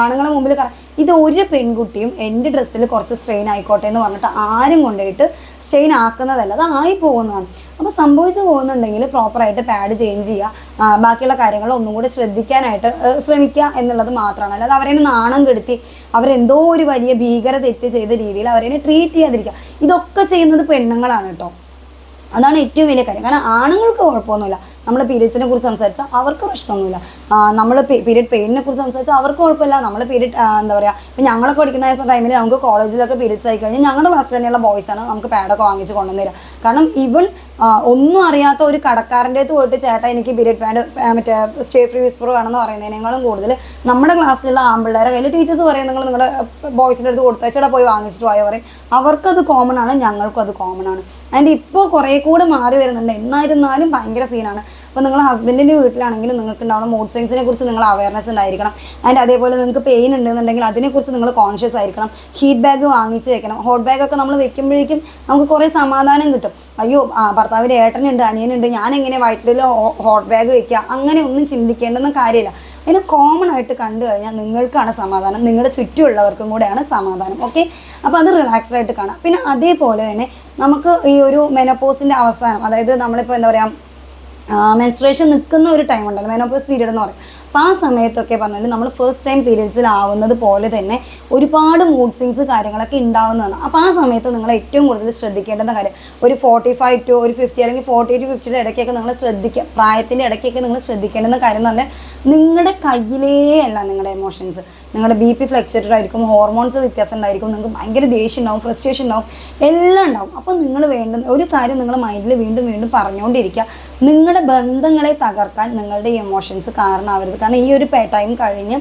ആണുങ്ങളെ മുമ്പിൽ കറ ഇത് ഒരു പെൺകുട്ടിയും എന്റെ ഡ്രസ്സിൽ കുറച്ച് സ്ട്രെയിൻ ആയിക്കോട്ടെ എന്ന് പറഞ്ഞിട്ട് ആരും കൊണ്ടുപോയിട്ട് സ്ട്രെയിൻ ആക്കുന്നതല്ല അത് ആയി പോകുന്നതാണ്. അപ്പോൾ സംഭവിച്ചു പോകുന്നുണ്ടെങ്കിൽ പ്രോപ്പറായിട്ട് പാഡ് ചേഞ്ച് ചെയ്യുക ബാക്കിയുള്ള കാര്യങ്ങൾ ഒന്നും കൂടി ശ്രദ്ധിക്കാനായിട്ട് ശ്രമിക്കുക എന്നുള്ളത് മാത്രമാണ്. അല്ലാതെ അവരെ നാണം കെടുത്തി അവരെന്തോ ഒരു വലിയ ഭീകര തെറ്റ് ചെയ്ത രീതിയിൽ അവരെ ട്രീറ്റ് ചെയ്യാതിരിക്കുക. ഇതൊക്കെ ചെയ്യുന്നത് പെണ്ണുങ്ങളാണ് കേട്ടോ. അതാണ് ഏറ്റവും വലിയ കാര്യം. കാരണം ആണുങ്ങൾക്ക് കുഴപ്പമൊന്നുമില്ല. നമ്മൾ പീരീഡ്സിനെ കുറിച്ച് സംസാരിച്ചാൽ അവർക്ക് പ്രശ്നമൊന്നുമില്ല നമ്മൾ പീരീഡ് പെയിനിനെ കുറിച്ച് സംസാരിച്ചാൽ അവർക്ക് കുഴപ്പമില്ല. നമ്മൾ പീരീഡ് എന്താ പറയുക ഇപ്പം ഞങ്ങളൊക്കെ പഠിക്കുന്ന ടൈമിൽ നമുക്ക് കോളേജിലൊക്കെ പീരീഡ്സ് ആയി കഴിഞ്ഞാൽ ഞങ്ങളുടെ ക്ലാസ്സിൽ തന്നെയുള്ള ബോയ്സാണ് നമുക്ക് പാഡൊക്കെ വാങ്ങിച്ച് കൊണ്ടുവന്നു കാരണം ഇവൾ ഒന്നും അറിയാത്ത ഒരു കടക്കാരന്റെ അടുത്ത് പോയിട്ട് ചേട്ടാ എനിക്ക് പീരീഡ് പാഡ് മറ്റേ സ്റ്റേ ഫ്രീ വിസ്പർ വേണമെന്ന് പറയുന്നതിനേക്കാളും കൂടുതൽ നമ്മുടെ ക്ലാസ്സിലുള്ള ആമ്പിള്ളേരെ കയ്യിൽ ടീച്ചേഴ്സ് പറയും നിങ്ങൾ നിങ്ങളുടെ ബോയ്സിന്റെ അടുത്ത് കൊടുത്തേച്ചടാ പോയി വാങ്ങിച്ചിട്ട് പോയാൽ പറയും. അവർക്കത് കോമൺ ആണ് ഞങ്ങൾക്കും അത് കോമൺ ആണ്. ആൻഡ് ഇപ്പോൾ കുറേ കൂടെ മാറി വരുന്നുണ്ട്. എന്നായിരുന്നാലും ഭയങ്കര സീനാണ് അപ്പോൾ നിങ്ങൾ ഹസ്ബൻഡിന്റെ വീട്ടിലാണെങ്കിലും നിങ്ങൾക്ക് ഉണ്ടാവുന്ന മൂഡ് സെൻസിനെ കുറിച്ച് നിങ്ങൾ അവയർനെസ് ഉണ്ടായിരിക്കണം. ആൻഡ് അതേപോലെ നിങ്ങൾക്ക് പെയിൻ ഉണ്ടെന്നുണ്ടെങ്കിൽ അതിനെക്കുറിച്ച് നിങ്ങൾ കോൺഷ്യസ് ആയിരിക്കണം. ഹീറ്റ് ബാഗ് വാങ്ങിച്ച് വെക്കണം. ഹോട്ട് ബാഗ് ഒക്കെ നമ്മൾ വെക്കുമ്പോഴേക്കും നമുക്ക് കുറേ സമാധാനം കിട്ടും. അയ്യോ ആ, ഭർത്താവിന്റെ ഏട്ടനുണ്ട് അനിയനുണ്ട് ഞാൻ എങ്ങനെ വയറ്റിൽ ഹോട്ട് ബാഗ് വെക്കുക അങ്ങനെ ഒന്നും ചിന്തിക്കേണ്ടെന്ന കാര്യമില്ല. അതിന് കോമൺ ആയിട്ട് കണ്ടു കഴിഞ്ഞാൽ നിങ്ങൾക്കാണ് സമാധാനം. നിങ്ങളുടെ ചുറ്റുമുള്ളവർക്കും കൂടെയാണ് സമാധാനം. ഓക്കെ അപ്പോൾ അത് റിലാക്സ്ഡ് ആയിട്ട് കാണാം. പിന്നെ അതേപോലെ തന്നെ നമുക്ക് ഈ ഒരു മെനപ്പോസിന്റെ അവസാനം അതായത് നമ്മളിപ്പോൾ എന്താ പറയുക മെൻസ്ട്രേഷൻ നിൽക്കുന്ന ഒരു ടൈം ഉണ്ടല്ലോ മെനോപോസ് പീരീഡ് എന്ന് പറയും. അപ്പോൾ ആ സമയത്തൊക്കെ പറഞ്ഞാൽ നമ്മൾ ഫസ്റ്റ് ടൈം പീരീഡ്സിലാവുന്നത് പോലെ തന്നെ ഒരുപാട് മൂഡ് സിങ്സ് കാര്യങ്ങളൊക്കെ ഉണ്ടാവുന്നതാണ്. അപ്പോൾ ആ സമയത്ത് നിങ്ങൾ ഏറ്റവും കൂടുതൽ ശ്രദ്ധിക്കേണ്ടുന്ന കാര്യം ഒരു ഫോർട്ടി ഫൈവ് ടു ഒരു ഫിഫ്റ്റി അല്ലെങ്കിൽ ഫോർട്ടി ടു ഫിഫ്റ്റിയുടെ ഇടയ്ക്കൊക്കെ നിങ്ങൾ ശ്രദ്ധിക്കുക പ്രായത്തിന്റെ ഇടയ്ക്കൊക്കെ നിങ്ങൾ ശ്രദ്ധിക്കേണ്ടുന്ന കാര്യം എന്ന് പറഞ്ഞാൽ നിങ്ങളുടെ കയ്യിലേ അല്ല നിങ്ങളുടെ എമോഷൻസ് നിങ്ങളുടെ ബി പി ഫ്ലക്ച്വേറ്റഡ് ആയിരിക്കും ഹോർമോൺസ് വ്യത്യാസം ഉണ്ടായിരിക്കും നിങ്ങൾക്ക് ഭയങ്കര ദേഷ്യം ഉണ്ടാവും ഫ്രസ്ട്രേഷൻ ഉണ്ടാവും എല്ലാം ഉണ്ടാവും. അപ്പോൾ നിങ്ങൾ വേണ്ടുന്ന ഒരു കാര്യം നിങ്ങൾ മൈൻഡിൽ വീണ്ടും വീണ്ടും പറഞ്ഞുകൊണ്ടിരിക്കുക. നിങ്ങളുടെ ബന്ധങ്ങളെ തകർക്കാൻ നിങ്ങളുടെ ഇമോഷൻസ് കാരണമാവരുത്. കാരണം ഈ ഒരു ടൈം കഴിഞ്ഞ്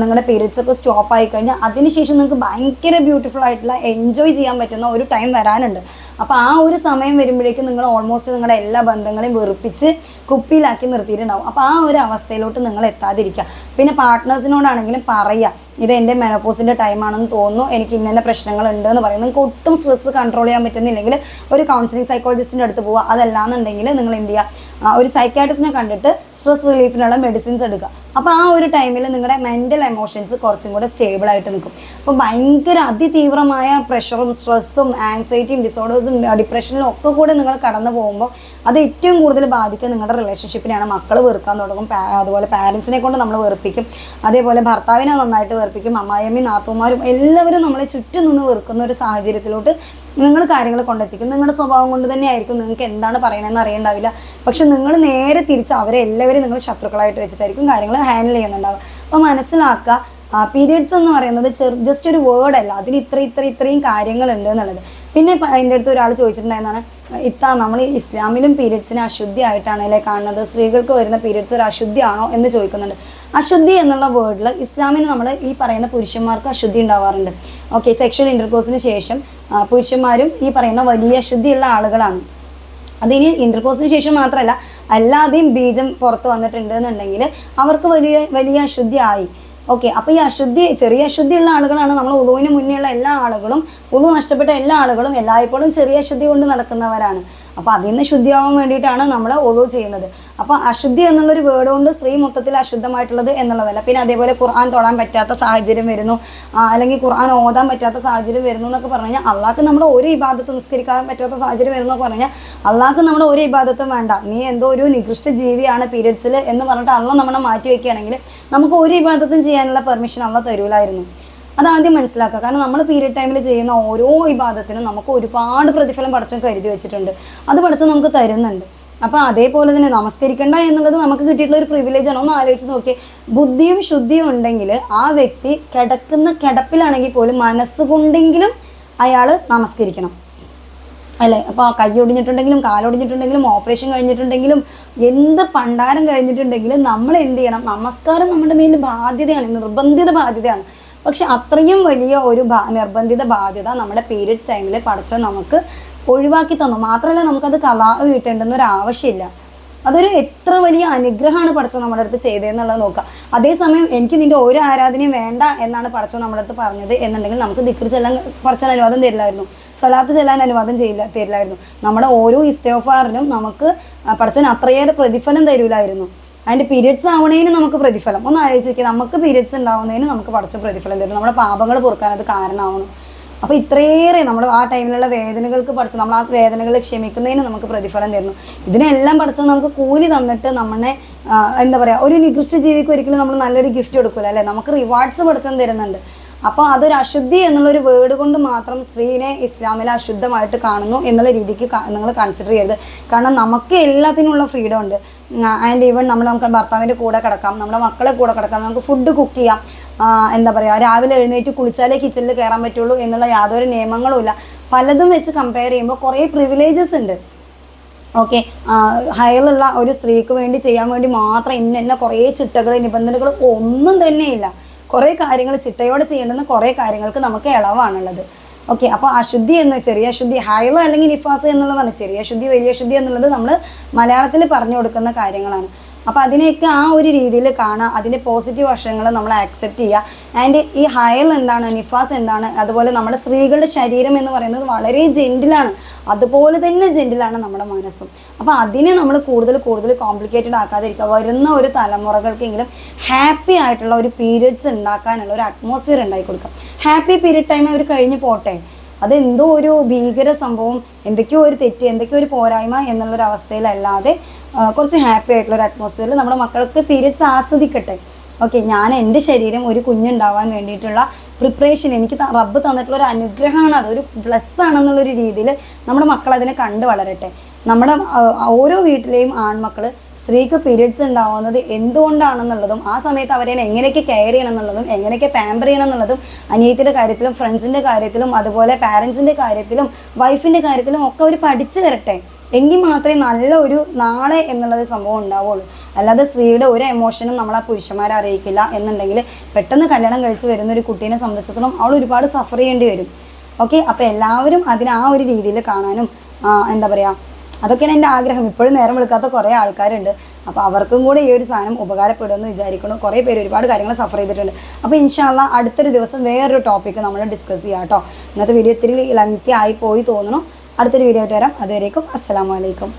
നിങ്ങളുടെ പീരിയഡ്സ് ഒക്കെ സ്റ്റോപ്പ് ആയി കഴിഞ്ഞാൽ അതിനുശേഷം നിങ്ങൾക്ക് ഭയങ്കര ബ്യൂട്ടിഫുൾ ആയിട്ടുള്ള എൻജോയ് ചെയ്യാൻ പറ്റുന്ന ഒരു ടൈം വരാനുണ്ട്. അപ്പോൾ ആ ഒരു സമയം വരുമ്പോഴേക്കും നിങ്ങൾ ഓൾമോസ്റ്റ് നിങ്ങളുടെ എല്ലാ ബന്ധങ്ങളെയും വെറുപ്പിച്ച് കുപ്പിയിലാക്കി നിർത്തിയിട്ടുണ്ടാവും. അപ്പോൾ ആ ഒരു അവസ്ഥയിലോട്ട് നിങ്ങൾ എത്താതിരിക്കുക. പിന്നെ പാർട്ട്നേഴ്സിനോടാണെങ്കിലും പറയുക. ഇത് എന്റെ മെനോപ്പോസിന്റെ ടൈമാണെന്ന് തോന്നുന്നു. എനിക്ക് ഇന്ന പ്രശ്നങ്ങൾ ഉണ്ട് എന്ന് പറയും നിങ്ങൾക്ക് ഒട്ടും സ്ട്രെസ് കൺട്രോൾ ചെയ്യാൻ പറ്റുന്നില്ലെങ്കിൽ ഒരു കൗൺസിലിംഗ് സൈക്കോളജിസ്റ്റിന്റെ അടുത്ത് പോവുക. അതല്ലാന്നുണ്ടെങ്കിൽ നിങ്ങൾ എന്ത് ചെയ്യുക ഒരു സൈക്കാട്രിസ്റ്റിനെ കണ്ടിട്ട് സ്ട്രെസ് റിലീഫിനുള്ള മെഡിസിൻസ് എടുക്കുക. അപ്പോൾ ആ ഒരു ടൈമിൽ നിങ്ങളുടെ മെന്റൽ എമോഷൻസ് കുറച്ചും കൂടെ സ്റ്റേബിൾ ആയിട്ട് നിൽക്കും. അപ്പോൾ ഭയങ്കര അതിതീവ്രമായ പ്രഷറും സ്ട്രെസ്സും ആങ്സൈറ്റിയും ഡിസോർഡേഴ്സും ഡിപ്രഷനും ഒക്കെ കൂടെ നിങ്ങൾ കടന്നു പോകുമ്പോൾ അത് ഏറ്റവും കൂടുതൽ ബാധിക്കുക നിങ്ങളുടെ റിലേഷൻഷിപ്പിനെയാണ് മക്കൾ വെറുക്കാൻ തുടങ്ങും. അതുപോലെ പാരൻസിനെ കൊണ്ട് നമ്മൾ വെറുപ്പിക്കും. അതേപോലെ ഭർത്താവിനെ നന്നായിട്ട് വെറുപ്പിക്കും അമ്മായിയമ്മയും നാത്തുമാരും എല്ലാവരും നമ്മളെ ചുറ്റും നിന്ന് വെറുക്കുന്ന ഒരു സാഹചര്യത്തിലോട്ട് നിങ്ങൾ കാര്യങ്ങൾ കൊണ്ടെത്തിക്കും. നിങ്ങളുടെ സ്വഭാവം കൊണ്ട് തന്നെ ആയിരിക്കും നിങ്ങൾക്ക് എന്താണ് പറയണമെന്ന് അറിയണ്ടാവില്ല. പക്ഷെ നിങ്ങൾ നേരെ തിരിച്ച് അവരെ എല്ലാവരും നിങ്ങൾ ശത്രുക്കളായിട്ട് വെച്ചിട്ടായിരിക്കും കാര്യങ്ങൾ ഹാൻഡിൽ ചെയ്യുന്നുണ്ടാവുക. അപ്പോൾ മനസ്സിലാക്കുക പീരിയഡ്സ് എന്ന് പറയുന്നത് ചെറു ജസ്റ്റ് ഒരു വേർഡ് അല്ല. അതിന് ഇത്ര ഇത്ര ഇത്രയും കാര്യങ്ങളുണ്ട് എന്നുള്ളത്. പിന്നെ അതിന്റെ അടുത്ത് ഒരാൾ ചോദിച്ചിട്ടുണ്ടായിരുന്നാണ് ഇത്ത നമ്മൾ ഈ ഇസ്ലാമിലും പീരിയഡ്സിനെ അശുദ്ധി ആയിട്ടാണല്ലേ കാണുന്നത്? സ്ത്രീകൾക്ക് വരുന്ന പീരിയഡ്സ് ഒരു അശുദ്ധിയാണോ? എന്ന് ചോദിക്കുന്നുണ്ട്. അശുദ്ധി എന്നുള്ള വേർഡിൽ ഇസ്ലാമിന് നമ്മൾ ഈ പറയുന്ന പുരുഷന്മാർക്ക് അശുദ്ധി ഉണ്ടാവാറുണ്ട്. ഓക്കെ സെക്ഷൽ ഇന്റർകോഴ്സിന് ശേഷം പുരുഷന്മാരും ഈ പറയുന്ന വലിയ അശുദ്ധിയുള്ള ആളുകളാണ്. അതിന് ഇന്റർകോഴ്സിന് ശേഷം മാത്രമല്ല അല്ലാതെയും ബീജം പുറത്ത് വന്നിട്ടുണ്ട് എന്നുണ്ടെങ്കിൽ അവർക്ക് വലിയ വലിയ അശുദ്ധി ആയി ഓക്കെ അപ്പോൾ ഈ അശുദ്ധി ചെറിയ അശുദ്ധിയുള്ള ആളുകളാണ് നമ്മൾ ഉളുവിന് മുന്നേയുള്ള എല്ലാ ആളുകളും ഉളു നഷ്ടപ്പെട്ട എല്ലാ ആളുകളും എല്ലായ്പ്പോഴും ചെറിയ അശുദ്ധി കൊണ്ട് നടക്കുന്നവരാണ്. അപ്പോൾ അതിൽ നിന്ന് ശുദ്ധിയാവാൻ വേണ്ടിയിട്ടാണ് നമ്മൾ ഒളു ചെയ്യുന്നത്. അപ്പോൾ അശുദ്ധി എന്നുള്ളൊരു വേർഡ് കൊണ്ട് സ്ത്രീ മൊത്തത്തിൽ അശുദ്ധമായിട്ടുള്ളത് എന്നുള്ളതല്ല. പിന്നെ അതേപോലെ ഖുർആൻ തൊടാൻ പറ്റാത്ത സാഹചര്യം വരുന്നു. അല്ലെങ്കിൽ ഖുർആൻ ഓതാൻ പറ്റാത്ത സാഹചര്യം വരുന്നു എന്നൊക്കെ പറഞ്ഞു കഴിഞ്ഞാൽ അള്ളാഹ്ക്ക് ഒരു ഇബാദത്ത് നിസ്കരിക്കാൻ പറ്റാത്ത സാഹചര്യം വരുന്നു എന്നൊക്കെ പറഞ്ഞു കഴിഞ്ഞാൽ അള്ളാഹ്ക്ക് നമ്മുടെ ഒരു ഇബാദത്തും വേണ്ട. നീ എന്തോ ഒരു നികൃഷ്ട ജീവിയാണ് പീരിയഡ്സിൽ എന്ന് പറഞ്ഞിട്ട് അള്ള നമ്മളെ മാറ്റി വയ്ക്കുകയാണെങ്കിൽ നമുക്ക് ഒരു ഇബാദത്തും ചെയ്യാനുള്ള പെർമിഷൻ അള്ള തരൂലായിരുന്നു. അതാദ്യം മനസ്സിലാക്കുക. കാരണം നമ്മൾ പീരീഡ് ടൈമിൽ ചെയ്യുന്ന ഓരോ വിവാദത്തിനും നമുക്ക് ഒരുപാട് പ്രതിഫലം പഠിച്ചും കരുതി വെച്ചിട്ടുണ്ട്. അത് പഠിച്ചും നമുക്ക് തരുന്നുണ്ട്. അപ്പോൾ അതേപോലെ തന്നെ നമസ്കരിക്കണ്ട എന്നുള്ളത് നമുക്ക് കിട്ടിയിട്ടുള്ള ഒരു പ്രിവിലേജ് ആണോ. എന്ന് ആലോചിച്ച് നോക്കിയേ. ബുദ്ധിയും ശുദ്ധിയും ഉണ്ടെങ്കിൽ ആ വ്യക്തി കിടക്കുന്ന കിടപ്പിലാണെങ്കിൽ പോലും മനസ്സുകൊണ്ടെങ്കിലും അയാൾ നമസ്കരിക്കണം. അല്ലേ? അപ്പോൾ കൈ ഒടിഞ്ഞിട്ടുണ്ടെങ്കിലും കാലൊടിഞ്ഞിട്ടുണ്ടെങ്കിലും ഓപ്പറേഷൻ കഴിഞ്ഞിട്ടുണ്ടെങ്കിലും എന്ത് പണ്ടാരം കഴിഞ്ഞിട്ടുണ്ടെങ്കിലും നമ്മൾ എന്ത് ചെയ്യണം? നമസ്കാരം നമ്മുടെ മെയിൻ ബാധ്യതയാണ് നിർബന്ധിത ബാധ്യതയാണ്. പക്ഷെ അത്രയും വലിയ ഒരു നിർബന്ധിത ബാധ്യത നമ്മുടെ പീരീഡ് ടൈമിൽ പഠിച്ച നമുക്ക് ഒഴിവാക്കി തന്നു. മാത്രമല്ല നമുക്കത് കലാ കിട്ടേണ്ടെന്നൊരു ആവശ്യമില്ല. അതൊരു എത്ര വലിയ അനുഗ്രഹമാണ് പഠിച്ചത് നമ്മുടെ അടുത്ത് ചെയ്തതെന്നുള്ളത് നോക്കുക. അതേസമയം എനിക്ക് നിന്റെ ഒരു ആരാധനയും വേണ്ട എന്നാണ് പഠിച്ചത് നമ്മുടെ അടുത്ത് പറഞ്ഞത് എന്നുണ്ടെങ്കിൽ നമുക്ക് ദിക്കർ ചെല്ലാൻ പഠിച്ചാൽ അനുവാദം തരില്ലായിരുന്നു. സ്വലാത്ത് ചെല്ലാൻ അനുവാദം ചെയ്യില്ല തരില്ലായിരുന്നു. നമ്മുടെ ഓരോ ഇസ്തോഫാറിനും നമുക്ക് പഠിച്ചവൻ അത്രയേറെ പ്രതിഫലം തരൂലായിരുന്നു. അതിന്റെ പീരിയഡ്സ് ആവണേന് നമുക്ക് പ്രതിഫലം. ഒന്ന് ആലോചിച്ച് നോക്കിയാൽ നമുക്ക് പീരിയഡ്സ് ഉണ്ടാവുന്നതിന് നമുക്ക് പഠിച്ച പ്രതിഫലം തരും. നമ്മുടെ പാപങ്ങൾ പൊറുക്കാൻ അത് കാരണമാവണം. അപ്പോൾ ഇത്രയേറെ നമ്മൾ ആ ടൈമിലുള്ള വേദനകൾക്ക് പഠിച്ച് നമ്മൾ ആ വേദനകൾ ക്ഷമിക്കുന്നതിന് നമുക്ക് പ്രതിഫലം തരുന്നു. ഇതിനെല്ലാം പഠിച്ചത് നമുക്ക് കൂലി തന്നിട്ട് നമ്മളെ എന്താ പറയുക ഒരു നികൃഷ്ട ജീവിക്ക് ഒരിക്കലും നമ്മൾ നല്ലൊരു ഗിഫ്റ്റ് കൊടുക്കില്ല അല്ലേ? നമുക്ക് റിവാർഡ്സ് പഠിച്ചം തരുന്നുണ്ട്. അപ്പോൾ അതൊരു അശുദ്ധി എന്നുള്ളൊരു വേർഡ് കൊണ്ട് മാത്രം സ്ത്രീനെ ഇസ്ലാമിൽ അശുദ്ധമായിട്ട് കാണുന്നു എന്നുള്ള രീതിക്ക് നിങ്ങൾ കൺസിഡർ ചെയ്യരുത്. കാരണം നമുക്ക് എല്ലാത്തിനുള്ള ഫ്രീഡം ഉണ്ട്. ആൻഡ് ഈവൻ നമ്മൾ നമുക്ക് ഭർത്താവിന്റെ കൂടെ കിടക്കാം നമ്മുടെ മക്കളെ കൂടെ കിടക്കാം നമുക്ക് ഫുഡ് കുക്ക് ചെയ്യാം. എന്താ പറയുക രാവിലെ എഴുന്നേറ്റ് കുളിച്ചാലേ കിച്ചണിൽ കയറാൻ പറ്റുള്ളൂ എന്നുള്ള യാതൊരു നിയമങ്ങളും ഇല്ല. പലതും വെച്ച് കമ്പയർ ചെയ്യുമ്പോൾ കുറേ പ്രിവിലേജസ് ഉണ്ട്. ഓക്കെ ഹയലുള്ള ഒരു സ്ത്രീക്ക് വേണ്ടി ചെയ്യാൻ വേണ്ടി മാത്രം ഇന്ന കുറേ ചിട്ടകൾ നിബന്ധനകൾ ഒന്നും തന്നെയില്ല കുറേ കാര്യങ്ങൾ ചിട്ടയോടെ ചെയ്യേണ്ടുന്ന കുറേ കാര്യങ്ങൾക്ക് നമുക്ക് ഇളവാണുള്ളത്. ഓക്കെ അപ്പോൾ അശുദ്ധി എന്ന് ചെറിയ അശുദ്ധി ഹയൽ അല്ലെങ്കിൽ നിഫാസ് എന്നുള്ളതാണ്. ചെറിയ അശുദ്ധി വലിയ അശുദ്ധി എന്നുള്ളത് നമ്മൾ മലയാളത്തിൽ പറഞ്ഞു കൊടുക്കുന്ന കാര്യങ്ങളാണ്. അപ്പോൾ അതിനെയൊക്കെ ആ ഒരു രീതിയിൽ കാണുക അതിന്റെ പോസിറ്റീവ് വശങ്ങൾ നമ്മൾ ആക്സെപ്റ്റ് ചെയ്യുക ആൻഡ് ഈ ഹയൽ എന്താണ് നിഫാസ് എന്താണ് അതുപോലെ നമ്മുടെ സ്ത്രീകളുടെ ശരീരം എന്ന് പറയുന്നത് വളരെ ജെന്റിലാണ് അതുപോലെ തന്നെ ജെന്റിലാണ് നമ്മുടെ മനസ്സും. അപ്പോൾ അതിനെ നമ്മൾ കൂടുതൽ കൂടുതൽ കോംപ്ലിക്കേറ്റഡ് ആക്കാതിരിക്കുക. വരുന്ന ഒരു തലമുറകൾക്കെങ്കിലും ഹാപ്പി ആയിട്ടുള്ള ഒരു പീരിയഡ്സ് ഉണ്ടാക്കാനുള്ള ഒരു അറ്റ്മോസ്ഫിയർ ഉണ്ടാക്കി കൊടുക്കുക. ഹാപ്പി പീരിയഡ് ടൈം അവർ കഴിഞ്ഞ് പോട്ടെ. അത് എന്തോ ഒരു ഭീകര സംഭവം എന്തൊക്കെയോ ഒരു തെറ്റ് എന്തൊക്കെയോ ഒരു പോരായ്മ എന്നുള്ളൊരു അവസ്ഥയിലല്ലാതെ കുറച്ച് ഹാപ്പി ആയിട്ടുള്ള ഒരു അറ്റ്മോസ്ഫിയറിൽ നമ്മുടെ മക്കൾക്ക് പീരിയഡ്സ് ആസ്വദിക്കട്ടെ. ഓക്കെ ഞാൻ എന്റെ ശരീരം ഒരു കുഞ്ഞുണ്ടാവാൻ വേണ്ടിയിട്ടുള്ള പ്രിപ്പറേഷൻ എനിക്ക് റബ്ബ് തന്നിട്ടുള്ള ഒരു അനുഗ്രഹമാണ് അതൊരു ഒരു ആണെന്നുള്ളൊരു രീതിയിൽ നമ്മുടെ മക്കൾ അതിനെ കണ്ടു വളരട്ടെ. നമ്മുടെ ഓരോ വീട്ടിലെയും ആൺമക്കൾ സ്ത്രീക്ക് പീരിയഡ്സ് ഉണ്ടാവുന്നത് എന്തുകൊണ്ടാണെന്നുള്ളതും ആ സമയത്ത് അവരെ എങ്ങനെയൊക്കെ കെയർ ചെയ്യണം എന്നുള്ളതും എങ്ങനെയൊക്കെ പാമ്പർ ചെയ്യണം എന്നുള്ളതും അനിയത്തിന്റെ കാര്യത്തിലും ഫ്രണ്ട്സിന്റെ കാര്യത്തിലും അതുപോലെ പാരൻസിന്റെ കാര്യത്തിലും വൈഫിന്റെ കാര്യത്തിലും ഒക്കെ അവർ പഠിച്ചു വരട്ടെ. എങ്കിൽ മാത്രമേ നല്ല ഒരു നാളെ എന്നുള്ളത് സംഭവം ഉണ്ടാവുള്ളൂ. അല്ലാതെ സ്ത്രീയുടെ ഒരു എമോഷനും നമ്മൾ ആ പുരുഷന്മാരെ അറിയിക്കില്ല എന്നുണ്ടെങ്കിൽ പെട്ടെന്ന് കല്യാണം കഴിച്ച് വരുന്ന ഒരു കുട്ടീനെ സംബന്ധിച്ചിടത്തോളം അവൾ ഒരുപാട് സഫർ ചെയ്യേണ്ടി വരും. ഓക്കെ അപ്പോൾ എല്ലാവരും അതിനെ ആ ഒരു രീതിയിൽ കാണാനും എന്താ പറയുക അതൊക്കെയാണ് എന്റെ ആഗ്രഹം. ഇപ്പോഴും നേരം എടുക്കാത്ത കുറേ ആൾക്കാരുണ്ട്. അപ്പോൾ അവർക്കും കൂടെ ഈ ഒരു സാധനം ഉപകാരപ്പെടുമെന്ന് വിചാരിക്കണം കുറേ പേര് ഒരുപാട് കാര്യങ്ങൾ സഫർ ചെയ്തിട്ടുണ്ട്. അപ്പോൾ ഇൻഷാല്ല അടുത്തൊരു ദിവസം വേറൊരു ടോപ്പിക്ക് നമ്മൾ ഡിസ്കസ് ചെയ്യാം കേട്ടോ. ഇന്നത്തെ വീഡിയോ ഇത്തിരി ലെങ്തി ആയി പോയി തോന്നണം അടുത്തൊരു വീഡിയോ ആയിട്ട് വരാം. അതുവരേക്കും അസ്സാം അലൈക്കും.